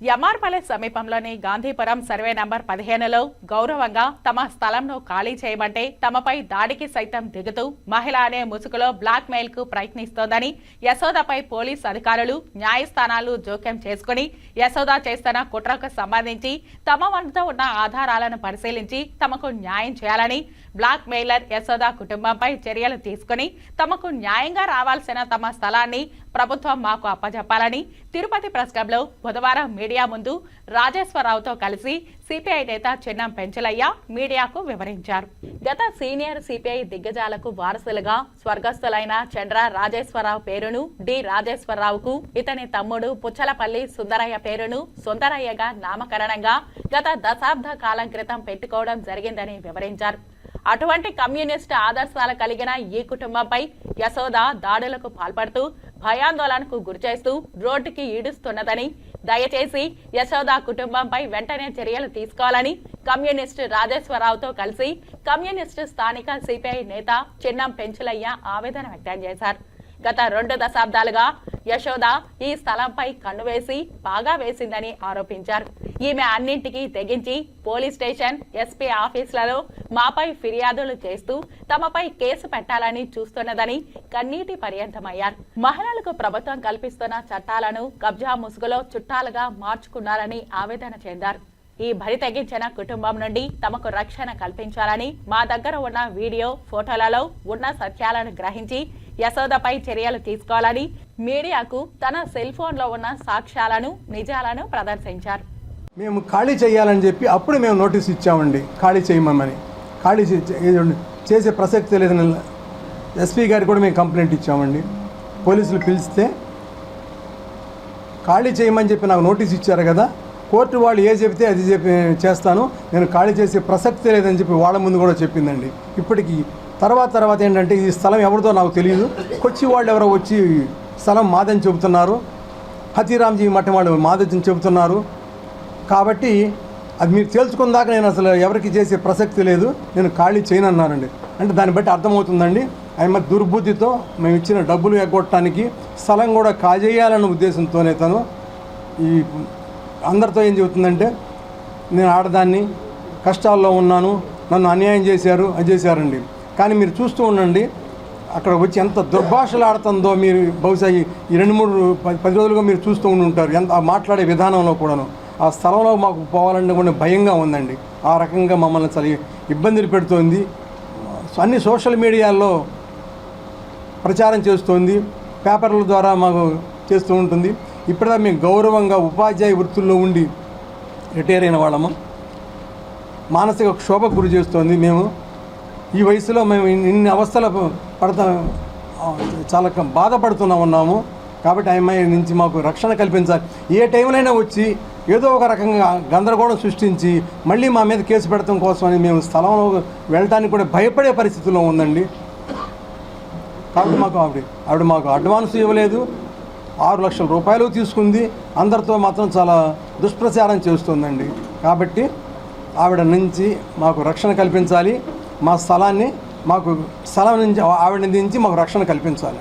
యమార్పల్లె సమీపంలోని Gandhipuram survey number పదిహేనులో గౌరవంగా తమ స్థలంను ఖాళీ చేయమంటే తమపై దాడికి సైతం దిగుతూ మహిళ అనే ముసుగులో బ్లాక్ మెయిల్కు ప్రయత్నిస్తోందని యశోదపై పోలీస్ అధికారులు న్యాయస్థానాలు జోక్యం చేసుకుని యశోద చేస్తున్న కుట్రకు సంబంధించి తమ వద్ద ఉన్న ఆధారాలను పరిశీలించి తమకు న్యాయం చేయాలని బ్లాక్ మెయిలర్ యశోద కుటుంబంపై చర్యలు తీసుకుని తమకు న్యాయంగా రావాల్సిన తమ స్థలాన్ని ప్రభుత్వం మాకు అప్పజెప్పాలని తిరుపతి ప్రెస్ క్లబ్లో బుధవారం మీడియా ముందు రాజేశ్వరరావుతో కలిసి సిపిఐ నేత చిన్నం పెంచలయ్య మీడియాకు వివరించారు. గత సీనియర్ సిపిఐ దిగ్గజాలకు వారసులుగా స్వర్గస్థులైన చంద్ర రాజేశ్వరరావు పేరును డి రాజేశ్వరరావుకు ఇతని తమ్ముడు పుచ్చలపల్లి సుందరయ్య పేరును సుందరయ్యగా నామకరణంగా గత దశాబ్ద కాలం క్రితం పెట్టుకోవడం జరిగిందని వివరించారు. అటువంటి కమ్యూనిస్ట్ ఆదర్శాలు కలిగిన ఈ కుటుంబంపై యశోద దాడులకు పాల్పడుతూ భయాందోళనకు గురిచేస్తూ రోడ్డుకి ఈడుస్తున్నదని. దయచేసి యశోద కుటుంబంపై వెంటనే చర్యలు తీసుకోవాలని కమ్యూనిస్టు రాజేశ్వరరావుతో కలిసి కమ్యూనిస్టు స్థానిక సిపిఐ నేత చిన్నం పెంచులయ్య ఆవేదన వ్యక్తం చేశారు. గత రెండు దశాబ్దాలుగా యశోద ఈ స్థలంపై కన్నువేసి బాగా వేసిందని ఆరోపించారు. ఈమె అన్నింటికీ తెగించి పోలీస్ స్టేషన్ ఎస్పీ ఆఫీసులలో మాపై ఫిర్యాదులు చేస్తూ తమపై కేసు పెట్టాలని చూస్తున్నదని కన్నీటి పర్యంతమయ్యారు. మహిళలకు ప్రభుత్వం కల్పిస్తున్న చట్టాలను కబ్జా ముసుగులో చుట్టాలుగా మార్చుకున్నారని ఆవేదన చెందారు. ఈ బరి తెగించిన కుటుంబం నుండి తమకు రక్షణ కల్పించాలని మా దగ్గర ఉన్న వీడియో ఫోటోలలో ఉన్న సత్యాలను గ్రహించి యశోదపై చర్యలు తీసుకోవాలని మీడియాకు తన సెల్ ఫోన్లో ఉన్న సాక్ష్యాలను నిజాలను ప్రదర్శించారు. మేము ఖాళీ చేయాలని చెప్పి అప్పుడు మేము నోటీస్ ఇచ్చామండి. ఖాళీ చేయమని. ఖాళీ చేసే ప్రసక్తి లేదని ఎస్పీ గారికి కూడా మేము కంప్లైంట్ ఇచ్చామండి. పోలీసులు పిలిస్తే ఖాళీ చేయమని చెప్పి నాకు నోటీస్ ఇచ్చారు కదా. కోర్టు వాళ్ళు ఏ చెబితే అది చెప్పి చేస్తాను. నేను ఖాళీ చేసే ప్రసక్తి లేదని చెప్పి వాళ్ళ ముందు కూడా చెప్పిందండి. ఇప్పటికి తర్వాత తర్వాత ఏంటంటే ఈ స్థలం ఎవరిదో నాకు తెలియదు కొచ్చి వాళ్ళు ఎవరో వచ్చి స్థలం మాదని చెబుతున్నారు. హతీరామ్జీ మఠం వాళ్ళు మాదని చెబుతున్నారు. కాబట్టి అది మీరు తేల్చుకున్న దాకా నేను అసలు ఎవరికి చేసే ప్రసక్తి లేదు. నేను ఖాళీ చేయను అన్నానండి అంటే దాన్ని బట్టి అర్థమవుతుందండి. ఆయన దుర్బుద్ధితో మేము ఇచ్చిన డబ్బులు ఎగ్గొట్టడానికి స్థలం కూడా కాజేయాలన్న ఉద్దేశంతోనే తను ఈ అందరితో ఏం చెబుతుందంటే నేను ఆడదాన్ని కష్టాల్లో ఉన్నాను నన్ను అన్యాయం చేశారు అది చేశారండి. కానీ మీరు చూస్తూ ఉండండి అక్కడ వచ్చి ఎంత దుర్భాషలు ఆడుతుందో మీరు బహుశా ఈ రెండు మూడు పది పది రోజులుగా మీరు చూస్తూ ఉండి ఉంటారు ఎంత మాట్లాడే విధానంలో కూడాను. ఆ స్థలంలో మాకు పోవాలంటే కూడా భయంగా ఉందండి. ఆ రకంగా మమ్మల్ని చాలా ఇబ్బందులు పెడుతోంది. అన్ని సోషల్ మీడియాల్లో ప్రచారం చేస్తోంది. పేపర్ల ద్వారా మాకు చేస్తూ ఉంటుంది. ఇప్పుడే మేము గౌరవంగా ఉపాధ్యాయ వృత్తుల్లో ఉండి రిటైర్ అయిన వాళ్ళము. మానసిక క్షోభకు గురి చేస్తోంది మేము. ఈ వయసులో మేము ఇన్ని అవస్థలు పడతా చాలా బాధపడుతున్నా ఉన్నాము. కాబట్టి ఆ అమ్మాయి నుంచి మాకు రక్షణ కల్పించాలి. ఏ టైంలోనైనా వచ్చి ఏదో ఒక రకంగా గందరగోళం సృష్టించి మళ్ళీ మా మీద కేసు పెడతాం కోసమని మేము స్థలంలో వెళ్ళటానికి కూడా భయపడే పరిస్థితిలో ఉందండి. కాబట్టి మాకు ఆవిడ ఆవిడ మాకు అడ్వాన్స్ ఇవ్వలేదు. ఆరు లక్షల రూపాయలు తీసుకుంది. అందరితో మాత్రం చాలా దుష్ప్రచారం చేస్తుందండి. కాబట్టి ఆవిడ నుంచి మాకు రక్షణ కల్పించాలి. మా స్థలాన్ని మాకు స్థలం నుంచి ఆవిడ నుంచి మాకు రక్షణ కల్పించాలి.